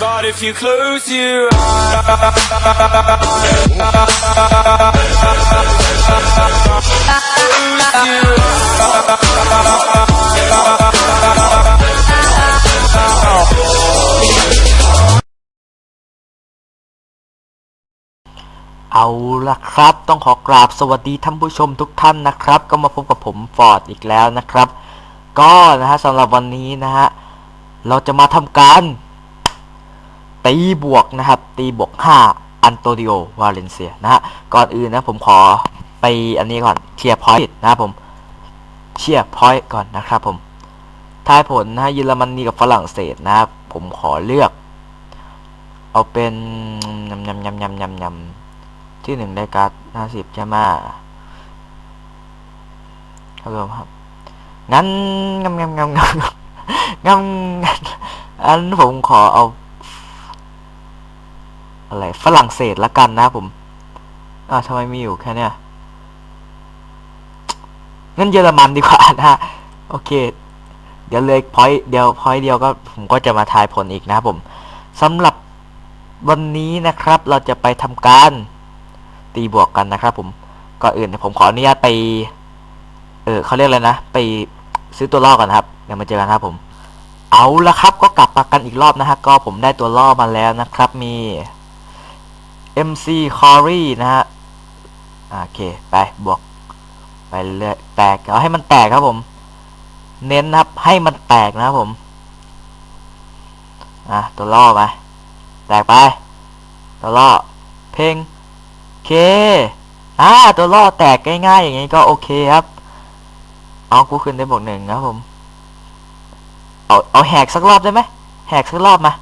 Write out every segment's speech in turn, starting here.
But if you close your eyes, เอาละครับ ต้องขอกราบสวัสดีท่านผู้ชมทุกท่านนะครับ ก็มาพบกับผมฟอร์ดอีกแล้วนะครับ ก็นะฮะสำหรับวันนี้นะฮะ เราจะมาทำการ ตีบวกนะครับ ตีบวก5อันโตดิโอวาเลนเซียนะฮะก่อนอื่นนะผมขอไปอันนี้ก่อนเชียร์พอยต์นะครับผมเชียร์พอยต์ก่อนนะครับผมทายผลนะฮะเยอรมนีกับฝรั่งเศสนะครับผมขอเลือก เอาเป็นยำยำยำยำยำยำที่หนึ่งได้การ์ดห้าสิบใช่ไหมครับผมครับงั้นงำงำงำงำงำอันผมขอเอา อะไรฝรั่งเศสละกันนะผมอ่าทำไมมีอยู่แค่เนี้ยงั้นเยอรมันดีกว่านะโอเค เดี๋ยวเลยพอยเดียวพอยเดียวก็ผมก็จะมาทายผลอีกนะครับผมสำหรับวันนี้นะครับเราจะไปทำการตีบวกกันนะครับ ผมก่อนอื่นผมขออนุญาตไป เออเขาเรียกอะไรนะ ไปซื้อตัวล่อก่อนนะครับเดี๋ยวมาเจอกันครับผม เอาละครับก็กลับมากันอีกรอบนะฮะก็ผมได้ตัวล่อมาแล้วนะครับ มี MC c o r y นะฮะโอเค ไป บวก ไปเรื่อยแตก เอาให้มันแตกครับผม เน้นนะครับ ให้มันแตกนะครับผม อะ ตัวล่อไป แตกไป ตัวล่อ เพลงเค อ่า ตัวล่อแตกง่ายๆ อย่างนี้ก็โอเคครับ เอากูขึ้นได้บวกหนึ่งนะครับผม เอา เอาแหกสักรอบได้ไหม แหกสักรอบมา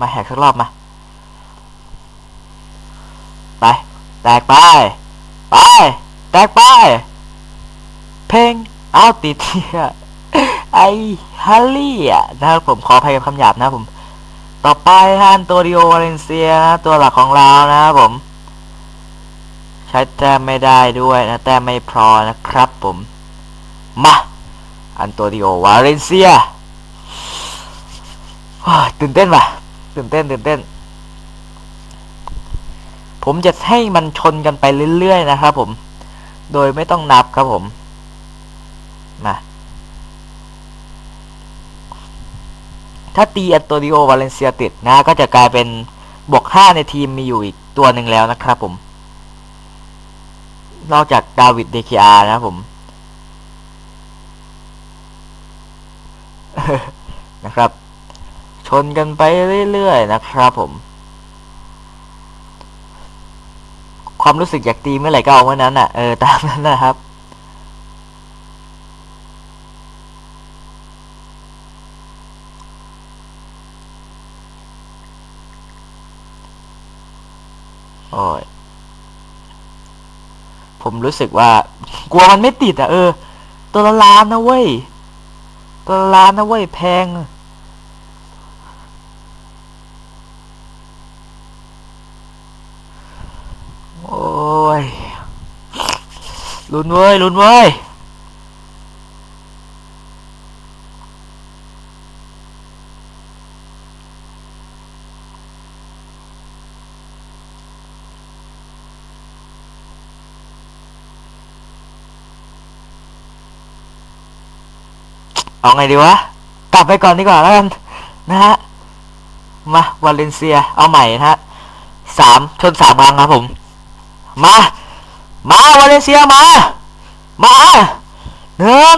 มาแหกสักรอบมา ไป แตกไป ไป แตกไป เพลงเอาติดเทียไอฮัลลี่อะนะครับผมขออภัยกับคำหยาบนะครับผม ต่อไปฮันตัวดิโอวาเลนเซียนะตัวหลักของเรานะครับผม ใช้แต้มไม่ได้ด้วยนะแต้มไม่พอนะครับผม มาอันตัวดิโอวาเลนเซียตื่นเต้นว่ะตื่นเต้นตื่นเต้น ผมจะให้มันชนกันไปเรื่อยๆนะครับผม โดยไม่ต้องนับครับผมมาถ้าตีอันโตดิโอวาเลนเซียติดนะ ก็จะกลายเป็นบวกห้าในทีมมีอยู่อีกตัวหนึ่งแล้วนะครับผม นอกจากดาวิดเดคิอานะครับผมนะครับ ชนกันไปเรื่อยๆนะครับผม ความรู้สึกอยากตีเมื่อไหร่ก็เอาเมื่อนั้นอะเออตามนั้นนะครับโอ้ยผมรู้สึกว่า กลัวมันไม่ติดอะเออ ตัวละล้านนะเว้ย ตัวละล้านนะเว้ยแพง โอ้ย ลุ้นเว้ยลุ้นเว้ยเอาไงดีวะ กลับไปก่อนดีกว่าแล้วกันนะฮะ มาวาเลนเซีย เอาใหม่นะฮะสามชนสามครั้งครับผม มา มาวาเลนเซียมา มาหนึ่ง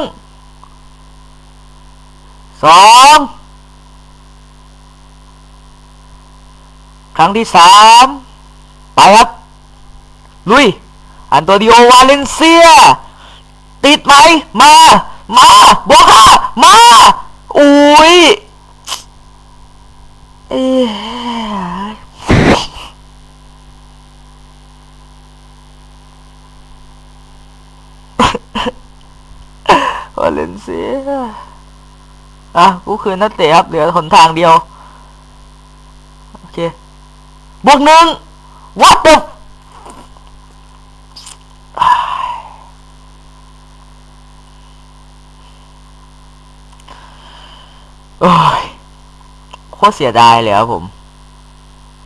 สองครั้งที่สามไปครับลุย อันโตดิโอวาเลนเซีย ติดไหม มา มาบวกห้ามา อุ้ยเอ้ยวาเลนเซีย อะกูคืนนักเตะครับเหลือหนทางเดียว โอเค บวกหนึ่ง what the โอ้ยโคตรเสียดายเลยครับผม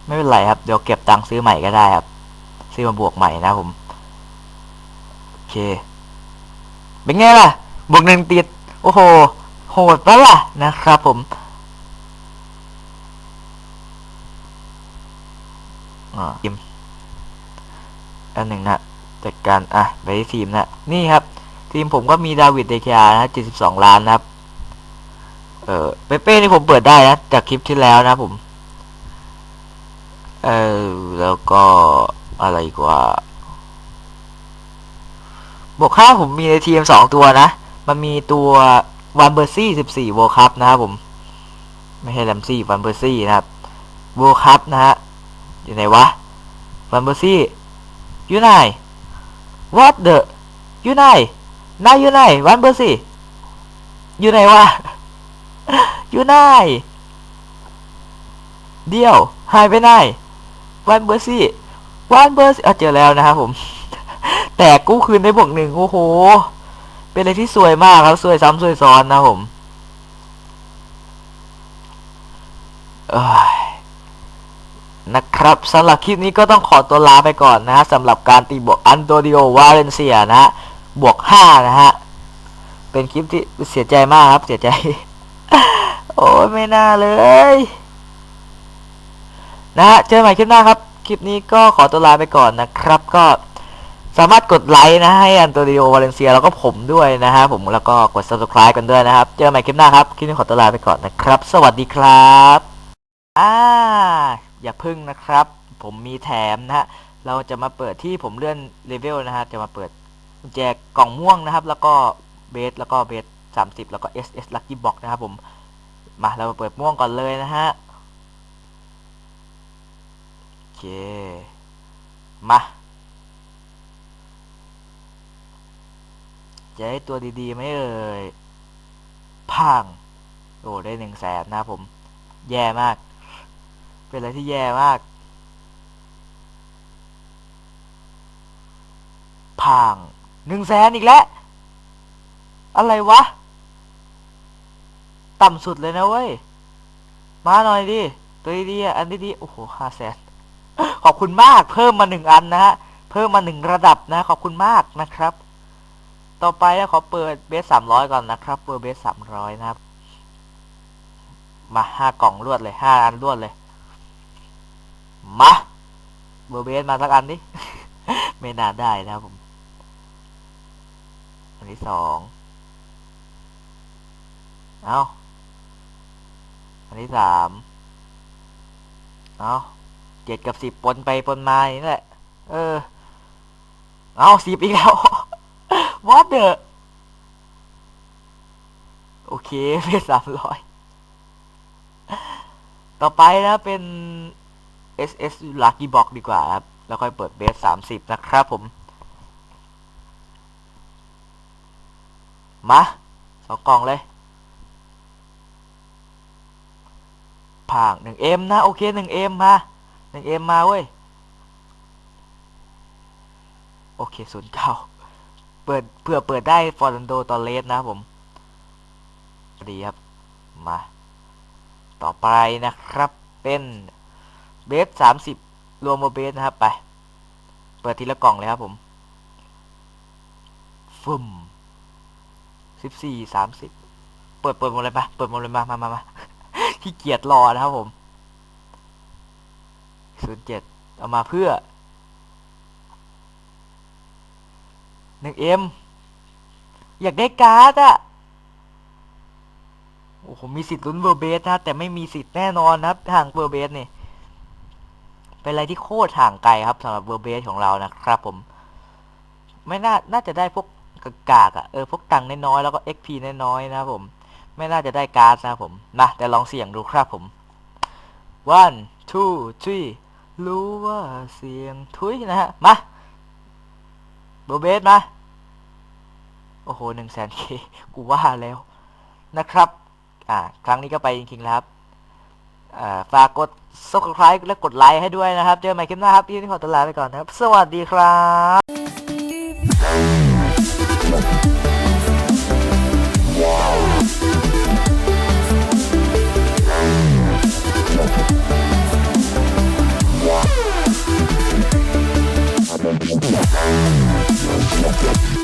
ไม่เป็นไรครับ เดี๋ยวเก็บตังค์ซื้อใหม่ก็ได้ครับ ซื้อมาบวกใหม่นะผม โอเค เป็นไงล่ะ บวกหนึ่งติด โอ้โห โหดปะล่ะนะครับผมอ่าทีมอันหนึ่งนะจัดการอะไปที่ทีมนะ นี่ครับ ทีมผมก็มีดาวิดเดคานะ72ล้านนะครับ เออเปเป้นี่ผมเปิดได้นะ จากคลิปที่แล้วนะผม เออแล้วก็อะไรกว่าบวกค่าผมมีในทีมสองตัวนะ มันมีตัว วันเบอร์ซี่สิบสี่โวคัพนะครับผม ไม่ใช่แลมซี่วันเบอร์ซี่นะครับโวคัพนะฮะอยู่ไหนวะวันเบอร์ซี่อยู่ไหน what the อยู่ไหนนายอยู่ไหนวันเบอร์ซี่อยู่ไหนวะอยู่ไหนเดียวหายไปไหนวันเบอร์ซี่วันเบอร์ซี่เจอแล้วนะครับผม แต่กู้คืนได้บวกหนึ่งโอ้โห เป็นอะไรที่สวยมากครับ สวยซ้ำสวยซ้อนนะผมเอ้ยนะครับสำหรับคลิปนี้ก็ต้องขอตัวลาไปก่อนนะฮะสำหรับการตีบวกอันโตดิโอวาเลนเซียนะฮะบวกห้านะฮะ เป็นคลิปที่เสียใจมากครับเสียใจ โอ้ยไม่น่าเลย นะฮะเจอกันใหม่คลิปหน้าครับ คลิปนี้ก็ขอตัวลาไปก่อนนะครับก็ สามารถกดไลค์นะให้อันโตนิโอวาเลนเซียแล้วก็ผมด้วยนะฮะผมแล้วก็กด subscribe กันด้วยนะครับ เจอกันใหม่คลิปหน้าครับ คลิปนี้ขอตัวลาไปก่อนนะครับ สวัสดีครับอ่าอย่าพึ่งนะครับ ผมมีแถมนะฮะเราจะมาเปิดที่ผมเลื่อนเลเวลนะฮะจะมาเปิดแจกล่องม่วงนะครับ แล้วก็เบสแล้วก็เบสสามสิบแล้วก็ SS Lucky Box นะครับผมมาเรามาเปิดม่วงก่อนเลยนะฮะโอเคมา จะได้ตัวดีๆไหมเอ่ยพังโอ้ได้หนึ่งแสนนะผม แย่มาก เป็นอะไรที่แย่มากพังหนึ่งแสนอีกแล้ว อะไรวะ ต่ำสุดเลยนะเว้ย มาหน่อยดิ ตัวดีๆอะอันดีๆโอ้โหห้าแสนขอบคุณมาก เพิ่มมาหนึ่งอันนะฮะ เพิ่มมาหนึ่งระดับนะ ขอบคุณมากนะครับ ต่อไปนะขอเปิดเบสสามร้อยก่อนนะครับ เปิดเบสสามร้อยนะครับ มาห้ากล่องรวดเลยห้าอันรวดเลย มาเบอร์เบสมาสักอันดิ ไม่น่าได้นะครับผม อันที่สอง เอาอันที่สามเอาเจ็ดกับสิบปนไปปนมาอย่างนี้แหละ เออ เอาสิบอีกแล้ว What the โอเคเป็นสามร้อยต่อไปนะเป็น SS Lucky Box ดีกว่าครับ แล้วค่อยเปิดเบสสามสิบนะครับผม มาสองกล่องเลยผ่างหนึ่งเอ็มนะ โอเคหนึ่งเอ็มมาหนึ่งเอ็มมาเว้ย โอเคศูนย์เก้า เปิดเพื่อเปิดได้ฟอร์นันโดตอเลสนะครับผมดีครับมาต่อไปนะครับเป็นเบสสามสิบรวมโมเบสนะครับไป เปิดทีละกล่องเลยครับผมฟึมสิบสี่สามสิบเปิดเปิดหมดเลยปะเปิดหมดเลยมามามามาที่เกียจรอนะครับผมศูนย์เจ็ดเอามาเพื่อ หนึ่งเอ็มอยากได้การ์ดอะโอ้โหมีสิทธิ์ลุ้นเบอร์เบสนะแต่ไม่มีสิทธิ์แน่นอนนะครับห่างเบอร์เบสเนี่ยเป็นอะไรที่โคตรห่างไกลครับสำหรับเบอร์เบสของเรานะครับ ผม ไม่น่าน่าจะได้พวกกากๆอะเออพวกตังน้อยๆแล้วก็ XP น้อยๆนะครับผม ไม่น่าจะได้การ์ดนะครับผมนะแต่ลองเสี่ยงดูครับผม one two three รู้ว่าเสียงทุยนะฮะมา โบเบสมา โอ้โหหนึ่งแสนเคกูว่าแล้วนะครับ อ่า ครั้งนี้ก็ไปจริงๆแล้วครับอ่าฝากกด subscribe และกดไลค์ให้ด้วยนะครับ เจอกันใหม่คลิปหน้าครับพี่นี่ขอตัวลาไปก่อนนะครับ สวัสดีครับ Bye.